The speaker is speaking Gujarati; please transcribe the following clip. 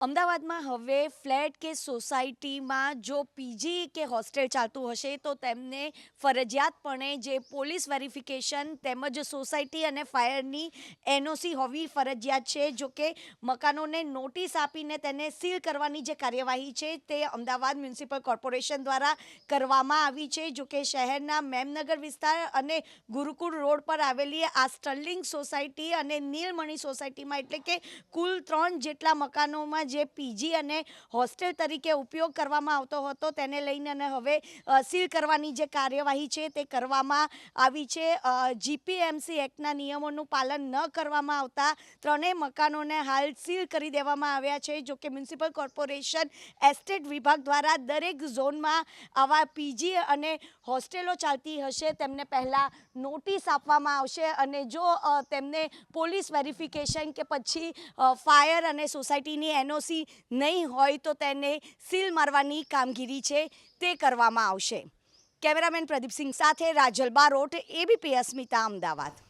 અમદાવાદમાં હવે ફ્લેટ કે સોસાયટીમાં જો પીજી કે હોસ્ટેલ ચાલતું હશે, તો તેમને ફરજિયાતપણે જે પોલીસ વેરિફિકેશન તેમજ સોસાયટી અને ફાયરની એનઓસી હોવી ફરજિયાત છે. જો કે મકાનોને નોટિસ આપીને તેને સીલ કરવાની જે કાર્યવાહી છે, તે અમદાવાદ મ્યુનિસિપલ કોર્પોરેશન દ્વારા કરવામાં આવી છે. જો કે શહેરના મેમનગર વિસ્તાર અને ગુરુકુળ રોડ પર આવેલી આ સ્ટર્લિંગ સોસાયટી અને નીલમણી સોસાયટીમાં, એટલે કે કુલ ત્રણ જેટલા મકાનોમાં જે પીજી અને હોસ્ટેલ તરીકે ઉપયોગ કરવામાં આવતો હતો, તેને લઈને અને હવે સીલ કરવાની જે કાર્યવાહી છે તે કરવામાં આવી છે. જીપીએમસી એક્ટના નિયમોનું પાલન ન કરવામાં આવતા ત્રણેય મકાનોને હાલ સીલ કરી દેવામાં આવ્યા છે, જો કે મ્યુનિસિપલ કોર્પોરેશન, એસ્ટેટ વિભાગ દ્વારા દરેક ઝોનમાં આવા પીજી અને હોસ્ટેલો ચાલતી હશે, તેમને પહેલાં નોટિસ આપવામાં આવશે અને જો તેમને પોલીસ વેરિફિકેશન કે પછી ફાયર અને સોસાયટીની એનઓસી નહીં હોય તો તેને સીલ મારવાની કામગીરી છે તે કરવામાં આવશે. કેમેરામેન પ્રદીપસિંહ સાથે રાજલ બારોટ એબીપી અસ્મિતા અમદાવાદ.